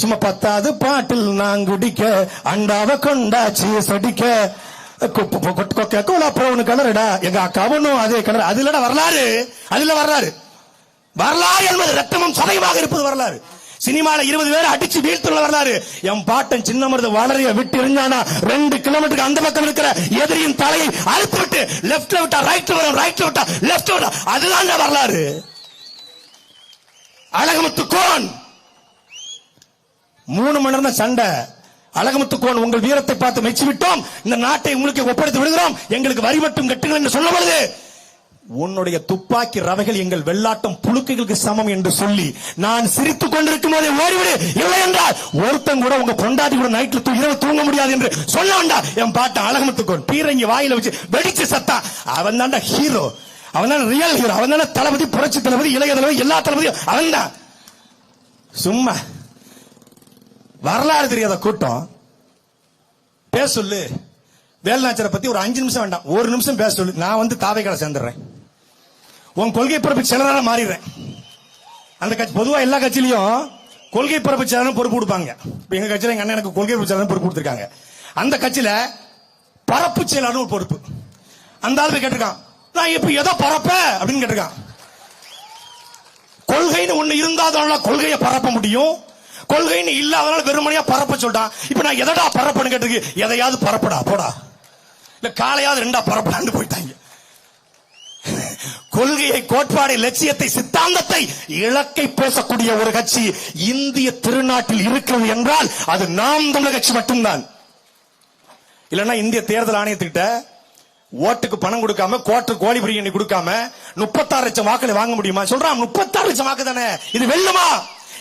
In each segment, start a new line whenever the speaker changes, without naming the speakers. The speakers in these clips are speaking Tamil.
சும்மா பத்தாவது பாட்டில் நான் குடிக்க அண்டாவ கொண்டாச்சி கொக்க கொக்கோலா ப்ரௌன் கலருடா எங்க அக்காவனும் அதே கலர் அதுலடா வரலாறு. அதுல வரலாறு. வரலாறு என்பது ரத்தமும் சதைவாக இருப்பது வரலாறு. சினிமால இருபது பேர் அடிச்சு வீழ்த்துள்ள வரலாறு. என் பாட்டன் சின்ன மருது வளரைய விட்டு இருந்தானா? ரெண்டு கிலோமீட்டருக்கு அந்த பக்கம் இருக்கிற எதிரியின் தலையை அழுத்து விட்டு லெப்ட்ல விட்டா ரைட்ல வரும் ரைட்ல விட்டா லெப்ட் விட்டா அதுதான் வரலாறு. அழகமுத்து கோன். மூணு மணி நேரம் சண்டை. அழகமுத்துக்கோன் உங்கள் வீரத்தை பார்த்து மெச்சி விட்டோம் இந்த நாட்டை உங்களுக்கு ஒப்படைத்து விடுகிறோம். எங்களுக்கு வரி மட்டும் கட்டுங்கள் என்று சொல்லும் பொழுது உன்னுடைய துப்பாக்கி ரவைகள் எங்கள் வெள்ளாட்டம் புழுக்கைகளுக்கு சமம் என்று சொல்லி நான் சிரித்துக் கொண்டிருக்கும் போதே ஓடிவிடு. இல்லை என்றால் ஒருத்தன் கூட உங்க பொண்டாட்டி கூட நைட்ல இரவு தூங்க முடியாது என்று சொல்ல வேண்டாம். என் பாட்டன் அழகமத்துக்கோன் பீரங்கி வாயில வச்சு வெடிச்சு சத்தா. அவன் தான்டா ஹீரோ அவன் தான் ரியல் ஹீரோ அவன் தான் தளபதி புரட்சி தளபதி இளைய தளபதி எல்லா தளபதியும் அவன் தான். சும்மா. வரலாறு தெரியாத கூட்டம். பேச சொல்லு. வேலுநாச்சரை பத்தி ஒரு அஞ்சு நிமிஷம் வேண்டாம். ஒரு நிமிஷம் பேச சொல்லு. நான் வந்து தாவைக்கால சேர்ந்துடுறேன் உன் கொள்கை பிறப்பு செயலராக மாறிடுறேன். அந்த கட்சி பொதுவாக எல்லா கட்சியிலையும் கொள்கை பிறப்பு செயலர் பொறுப்பு கொடுப்பாங்க. இப்போ எங்க கட்சியில் எங்க அண்ணன் எனக்கு கொள்கை பிறப்பு செயலர் பொறுப்பு கொடுத்துருக்காங்க. அந்த கட்சியில பரப்பு செயலாளர் ஒரு பொறுப்பு. அந்த ஆள் கேட்டிருக்கான் நான் இப்ப எதை பரப்ப? அப்படின்னு கேட்டிருக்கான். கொள்கைன்னு ஒண்ணு இருந்தாதான் கொள்கையை பரப்ப முடியும். கொள்கைன்னு இல்லாதனால வெறுமனையா பரப்ப சொல்லிட்டான் இப்ப நான் எதடா பரப்பன்னு கேட்டுக்கு எதையாவது பரப்படா போடா. இல்ல காலையாவது ரெண்டா பரப்படான்னு போயிட்டாங்க. கொள்கையை கோட்பாடை லட்சியத்தை சித்தாந்தத்தை இலக்கை பேசக்கூடிய ஒரு கட்சி இந்திய திருநாட்டில் இருக்கிறது என்றால் அது நாம் தமிழர் கட்சி மட்டும்தான். இல்லைன்னா இந்திய தேர்தல் ஆணையத்துக்கிட்ட ஓட்டுக்கு பணம் கொடுக்காம கோட்டு கோழி பிரியாணி கொடுக்காம முப்பத்தாறு லட்சம் வாக்களை வாங்க முடியுமா? சொல்றான் முப்பத்தாறு லட்சம் வாக்கு தானே? இது வெல்லுமா?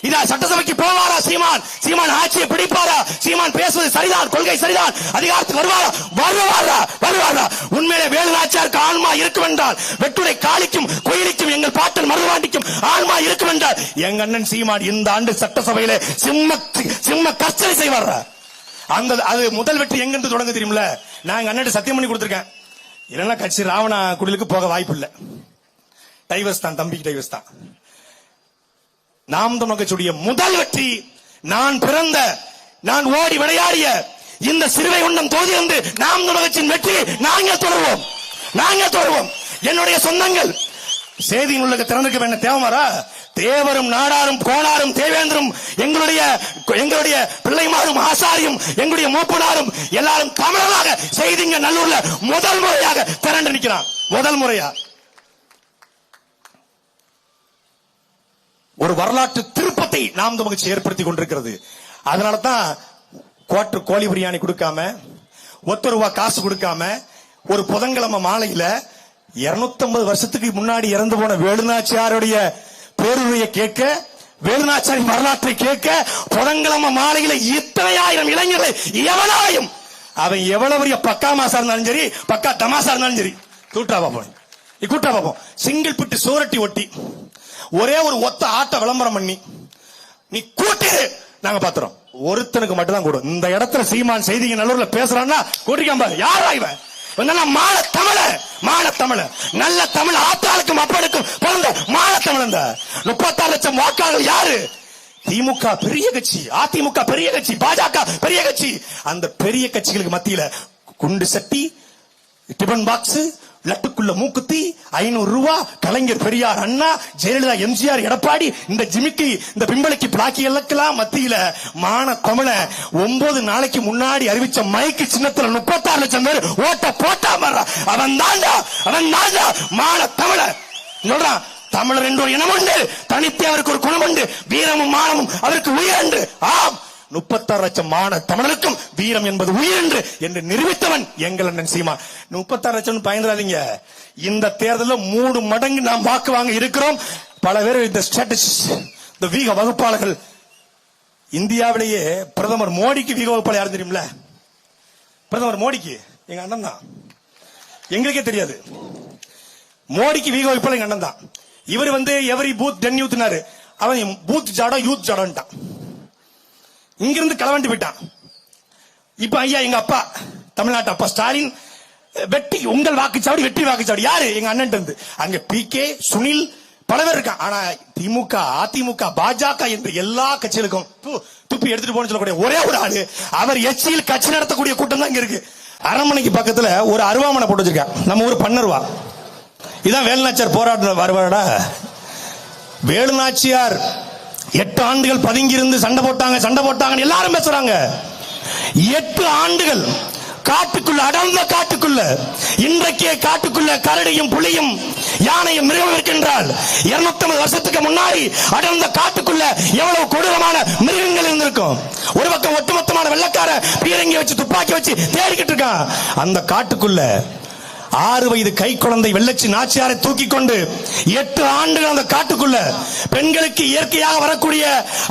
இதா சட்டசபைக்கு போவாரா சீமான்? சீமான் ஆட்சியை பிடிப்பாரா? சீமான் பேசுவது சரிதான் கொள்கை சரிதான் அதிகாரத்துக்கு வருவாரா? வருவாரா? வருவாரா? உண்மையிலே வேலுநாச்சியாருக்கு ஆன்மா இருக்கும் என்றால் வெட்டுரை காளிக்கும் கோயிலுக்கும் எங்கள் பாட்டன் மருதுவாண்டிக்கும் ஆன்மா இருக்கும் என்றால் எங்க அண்ணன் சீமான் இந்த ஆண்டு சட்டசபையில சிம்ம சிம்ம கர்ச்சனை செய்வாரா? அந்த அது முதல் வெற்றி எங்கிருந்து தொடங்க தெரியுமில்ல? நான் எங்க அண்ணன் சத்தியம் பண்ணி கொடுத்திருக்கேன். இல்லைன்னா கட்சி ராவணா குடிலுக்கு போக வாய்ப்பு இல்லை டைவர்ஸ் தான் தம்பிக்கு டைவர்ஸ் தான். நாம் தமிழ் கட்சியுடைய முதல் வெற்றி. நான் பிறந்த நான் ஓடி விளையாடிய இந்த சிறுவை உண்டம் தோதி வந்து நாம் தமிழ் கட்சியின் வெற்றி நாங்கள் தொடர்வோம். நாங்கள் தொடர்வோம். என்னுடைய சொந்தங்கள் செய்தி உள்ள திறந்திருக்க வேண்டிய தேவமாரா தேவரும் நாடாரும் கோணாரும் தேவேந்திரும் எங்களுடைய எங்களுடைய பிள்ளைமாரும் ஆசாரியும் எங்களுடைய மூப்பனாரும் எல்லாரும் தமிழராக செய்திங்க நல்லூர்ல முதல் முறையாக திரண்டு நிற்கிறான். முதல் முறையா? ஒரு வரலாற்று திருப்பத்தை நாம் நமக்கு ஏற்படுத்தி கொண்டிருக்கிறது. அதனால தான் கோட்டு கோழி பிரியாணி கொடுக்காம ஒத்த ரூபா காசு கொடுக்காம ஒரு புதன்கிழமை மாலையில 250 வருஷத்துக்கு முன்னாடி இறந்து போன வேலுநாச்சியாருடைய பேருரையை கேட்க வேலுநாச்சாரி வரலாற்றை கேட்க புதன்கிழமை மாலையில இத்தனை ஆயிரம் இளைஞர்கள் எவனாயும் அவன் எவ்வளவு பெரிய பக்கா மாசா இருந்தாலும் சரி பக்கா தமாசா இருந்தாலும் சரி கூட்டா பார்ப்போம். கூட்டா பார்ப்போம். சிங்கிள் பிட்டு சோரட்டி ஒட்டி. ஒரே ஒரு ஒத்த ஆட்ட விளம்பரம் பண்ணி நீ கூட்டு நாங்க பாத்துறோம். ஒருத்தனுக்கு மட்டும் தான் கூடும் இந்த இடத்துல சீமான் செய்திங்க நல்லூர்ல பேசுறான்னா கூட்டிக்காம பாரு. யாரா இவன்? மால தமிழ. மால தமிழ. நல்ல தமிழ் ஆத்தாளுக்கும் அப்பனுக்கும் பிறந்த மால தமிழ் இந்த முப்பத்தாறு லட்சம் வாக்காளர் யாரு? திமுக பெரிய கட்சி. அதிமுக பெரிய கட்சி. பாஜக பெரிய கட்சி. அந்த பெரிய கட்சிகளுக்கு மத்தியில குண்டு சட்டி டிபன் பாக்ஸ் லட்டுக்குள்ள மூக்குத்தி ஐநூறு ரூபா கலைஞர் பெரியார் அண்ணா ஜெயலலிதா எம்ஜிஆர் எடப்பாடி இந்த ஜிமிக்கி இந்த பிம்பளைக்கு பிளாக்கி எல்லாம் மத்தியில மான தமிழ ஒன்பது நாளைக்கு முன்னாடி அறிவிச்ச மைக்கு சின்னத்துல முப்பத்தாறு லட்சம் பேர் ஓட்ட போட்டா மாறா அவன் தாண்டா அவன் தாண்டா மான தமிழ சொல்றான் தமிழர் என்று ஒரு இனம் உண்டு? தனித்தே அவருக்கு ஒரு குணம் உண்டு? வீரமும் மானமும் அவருக்கு உயிர் என்று. ஆம். முப்பத்தாறு லட்சம் மான தமிழருக்கும் வீரம் என்பது உயிர் என்று என்று நிரூபித்தவன் எங்கள் அண்ணன் சீமா. முப்பத்தாறு லட்சம் பயந்துடாதீங்க. இந்த தேர்தலில் மூணு மடங்கு நாம் வாக்கு வாங்க இருக்கிறோம். பல பேர் இந்த ஸ்ட்ராட்டஜிஸ்ட் இந்த வீக வகுப்பாளர்கள். இந்தியாவிலேயே பிரதமர் மோடிக்கு வீக வகுப்பாளர் யாரும் தெரியும்ல பிரதமர் மோடிக்கு. எங்க அண்ணன் தான். எங்களுக்கே தெரியாது. மோடிக்கு வீக வகுப்பாளர் எங்க அண்ணன் தான். இவர் வந்து எவரி பூத் டென் யூத்னாரு அவன் பூத் ஜாடோ யூத் ஜாடோன்ட்டான். இங்கிருந்து களவண்டி போயிட்டான் இப்ப ஐயா எங்க அப்பா தமிழ்நாட்டு அப்பா ஸ்டாலின் வெட்டி உங்கள் வாக்குச்சாவடி வெற்றி வாக்குச்சாவடி. யாரு? எங்க அண்ணன் இருந்து. அங்க பி கே சுனில் பல பேர் இருக்கான் ஆனா திமுக அதிமுக பாஜக என்று எல்லா கட்சிகளுக்கும் துப்பி எடுத்துட்டு போன சொல்லக்கூடிய ஒரே ஒரு ஆளு. அவர் எச்சியில் கட்சி நடத்தக்கூடிய கூட்டம் தான் இங்க இருக்கு. அரண்மனைக்கு பக்கத்துல ஒரு அருவாமனை போட்டு வச்சிருக்கேன் நம்ம ஊர் பன்னருவா இதான் வேலுநாச்சியார் போராட்ட வருவாடா வேலுநாச்சியார் எட்டு ஆண்டுகள் பதுங்கியிருந்து சண்டை போட்டாங்க சண்டை போட்டாங்கன்னு எல்லாரும் பேசுறாங்க. எட்டு ஆண்டுகள் காட்டுக்குள்ள அடர்ந்த காட்டுக்குள்ள இன்றைக்கே காட்டுக்குள்ள கரடியும் புலியும் யானையும் மிருகம் இருக்கின்றால் இருநூத்தி வருஷத்துக்கு முன்னாடி அடர்ந்த காட்டுக்குள்ள எவ்வளவு கொடூரமான மிருகங்கள் இருந்திருக்கும். ஒரு பக்கம் ஒட்டுமொத்தமான வெள்ளக்கார பீரங்கி வச்சு துப்பாக்கி வச்சு தேடிக்கிட்டு இருக்கான். அந்த காட்டுக்குள்ள ஆறு வயது கை குழந்தை வெள்ளச்சி நாச்சியாரை தூக்கி கொண்டு எட்டு ஆண்டுகள் அந்த காட்டுக்குள்ள பெண்களுக்கு இயற்கையாக வரக்கூடிய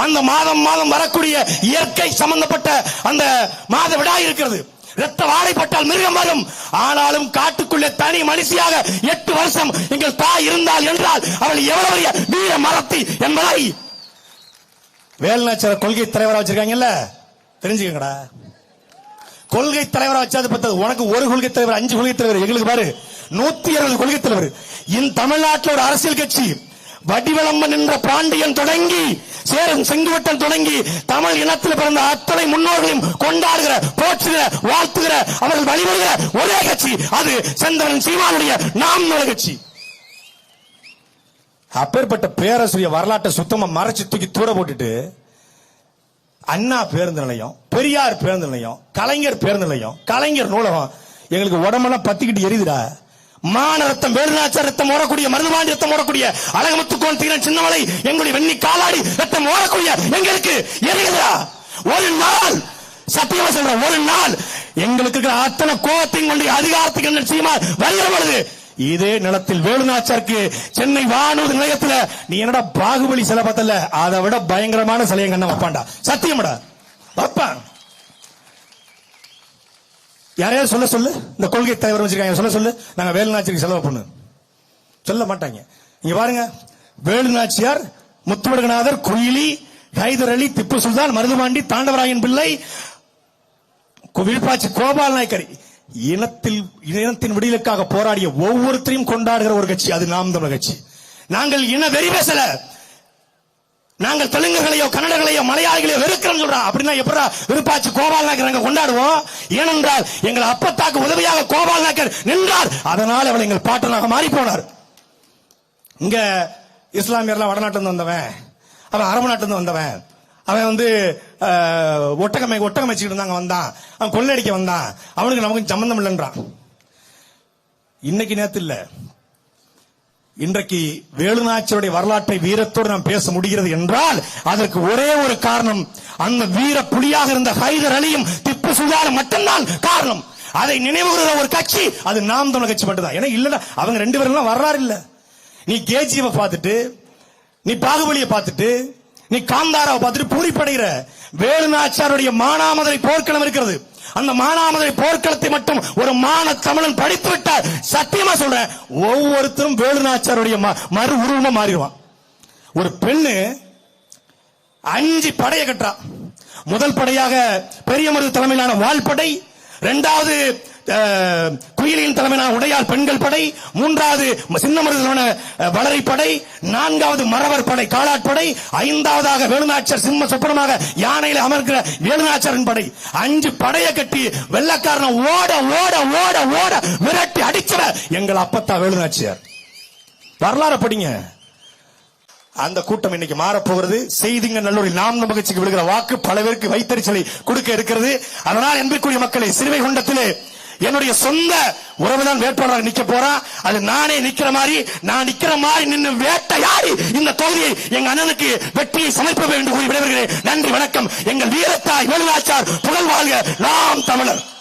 அந்த மாதம் மாதம் வரக்கூடிய இயற்கை சம்பந்தப்பட்ட அந்த மாத விடா இருக்கிறது. ரத்த வாழைப்பட்டால் மிருகம் வரும். ஆனாலும் காட்டுக்குள்ளே தனி மனுஷியாக எட்டு வருஷம் எங்கள் தாய் இருந்தால் என்றால் அவள் எவ்வளவு வீர மரத்தி என்பதை வேலுநாச்சியார் கொள்கை தலைவராக வச்சிருக்காங்கல்ல? தெரிஞ்சுக்கங்கடா. கொள்கை தலைவரா வச்சாது பத்தது. உனக்கு ஒரு கொள்கை தலைவர் அஞ்சு கொள்கை தலைவர். எங்களுக்கு பாரு நூத்தி இருபது கொள்கை தலைவர். இந்த தமிழ்நாட்டில் ஒரு அரசியல் கட்சி. வடிவளம்பன் என்ற பாண்டியன் தொடங்கி சேரும் செங்குவட்டன் தொடங்கி தமிழ் இனத்தில் பிறந்த அத்தனை முன்னோர்களையும் கொண்டாடுகிற போற்றுகிற வாழ்த்துகிற அவர்கள் வழிபடுகிற ஒரே கட்சி. அது செந்தரன் சீமானுடைய நாம் நல கட்சி. அப்பேற்பட்ட பேரரசுடைய வரலாற்றை சுத்தமா மறைச்சு தூக்கி தூர போட்டுட்டு அண்ணா பேருந்து நிலையம் பெரியார் பேருந்து நிலையம் கலைஞர் பேருந்து நிலையம் கலைஞர் நூலகம். எங்களுக்கு உடம்பெல்லாம் பத்திக்கிட்டு எரியுதுடா. மான ரத்தம் வேலுநாச்ச ரத்தம் ஓடக்கூடிய மருதுபாண்டி ரத்தம் ஓடக்கூடிய அழகமுத்துக்கோன் தீரன் சின்னமலை எங்களுடைய வெண்ணி காலாடி ரத்தம் ஓடக்கூடிய எங்களுக்கு எரியுதுடா. ஒரு நாள் சத்தியமா சொல்றேன் ஒரு நாள் எங்களுக்கு இருக்கிற அத்தனை கோபத்தையும் கொண்டு அதிகாரத்துக்கு என்ன செய்யுமா? வருகிற பொழுது இதே நிலத்தில் வேலுநாச்சாருக்கு சென்னை வானூர் நிலையத்துல நீ என்னடா பாகுபலி சிலை பார்த்தல அதை விட பயங்கரமான சிலையை கண்ண வைப்பான்டா. சத்தியமடா. வைப்பான் யாரையாவது சொல்ல சொல்லு? இந்த கொள்கை தலைவர் வச்சிருக்காங்க. சொல்ல சொல்லு. நாங்க வேலுநாச்சிக்கு செலவு பண்ணு. சொல்ல மாட்டாங்க. இங்க பாருங்க. வேலுநாச்சியார் முத்துவடுகநாதர் குயிலி ஹைதர் அலி திப்பு சுல்தான் மருதுமாண்டி தாண்டவராயன் பிள்ளை விழுப்பாச்சி கோபால் நாயக்கர். இனத்தில் இனத்தின் விடியலுக்காக போராடிய ஒவ்வொருத்தரையும் கொண்டாடுகிற ஒரு கட்சி. அது நாம் தமிழ் கட்சி. நாங்கள் இன வெறி பேசல. நாங்கள் தெலுங்குகளையோ கன்னடங்களையோ மலையாளிகளையோ வெறுக்கிறோம் சொல்றோம் அப்படின்னா எப்படா விருப்பாச்சு கோபால் நாயக்கர் நாங்க கொண்டாடுவோம்? ஏனென்றால் எங்கள் அப்பத்தாக்கு உதவியாக கோபால் நாயக்கர் நின்றார். அதனால் அவள் எங்கள் பாட்டனாக மாறி போனார் இங்க இஸ்லாமியர்லாம் வடநாட்டுல இருந்து வந்தவன். அவன் அரபு நாட்டுல இருந்து வந்தவன். அவன் வந்து ஒட்டகமை ஒட்டகம் வச்சுக்கிட்டு இருந்தாங்க வந்தான். அவன் கொள்ளடிக்க வந்தான். அவனுக்கு நமக்கு சம்பந்தம் இல்லைன்றான். இன்னைக்கு நேரத்தில் இல்ல. இன்றைக்கு வேலுநாச்சியுடைய வரலாற்றை வீரத்தோடு நாம் பேச முடிகிறது என்றால் அதற்கு ஒரே ஒரு காரணம். அந்த வீர புலியாக இருந்த ஹைதர் அலியும் திப்பு சுல்தானும் மட்டும்தான் காரணம். அதை நினைவுகிற ஒரு கட்சி அது நாம் தமிழ் கட்சி மட்டும்தான். ஏன்னா இல்லடா அவங்க ரெண்டு பேரும் வரலாறு இல்ல. நீ கேஜிஎஃப் பார்த்துட்டு நீ பாகுபலியை பார்த்துட்டு நீ காந்தாராவை பார்த்துட்டு பூரிப்படைகிற வேலுநாச்சாருடைய மானாமதுரை போர்க்களம் இருக்கிறது. அந்த மானாமதுரை போர்க்களத்தை மட்டும் ஒரு மான தமிழன் படித்து விட்டால் சத்தியமா சொல்றேன் ஒவ்வொருத்தரும் வேலுநாச்சாருடைய ம- மறு உருவமா மாறிடுவான். ஒரு பெண்ணு அஞ்சு படையை கட்டுறா. முதல் படையாக பெரியமருது தலைமையிலான வால்படை இரண்டாவது குயிலின் தலைமையான உடையார் பெண்கள் படை மூன்றாவது சின்னமருது தலைமையிலான வளரை படை நான்காவது மறவர் படை காலாட்படை ஐந்தாவதாக வேலுநாச்சர் சிம்ம சொப்பனமாக யானையில அமர்கிற வேலுநாச்சரின் படை. அஞ்சு படையை கட்டி வெள்ளக்காரனை ஓட ஓட ஓட ஓட விரட்டி அடிச்சவ எங்கள் அப்பத்தா வேலுநாச்சியார். வரலாறு படிங்க. அந்த கூட்டம் இன்னைக்கு மாறப் போகிறது செய்திங்க நல்லூரில் நாம் மகிழ்ச்சிக்கு விடுகிற வாக்கு பல பேருக்கு வைத்தறிச்சலை கொடுக்க இருக்கிறது. அதனால் என்பதற்குரிய மக்களை சிறுவை குண்டத்திலே என்னுடைய சொந்த உறவுதான் வேட்பாளராக நிக்க போறான் அது நானே நிக்கிற மாதிரி நான் நிக்கிற மாதிரி நின்னு வேட்டையாடி இந்த தொகுதியை எங்க அண்ணனுக்கு வெற்றியை சமைப்ப வேண்டும் கூறி விடைபெறுகிறேன். நன்றி வணக்கம். எங்கள் வீரத்தாய் வேலுவாச்சார் புகழ் வாழ்க நாம் தமிழர்.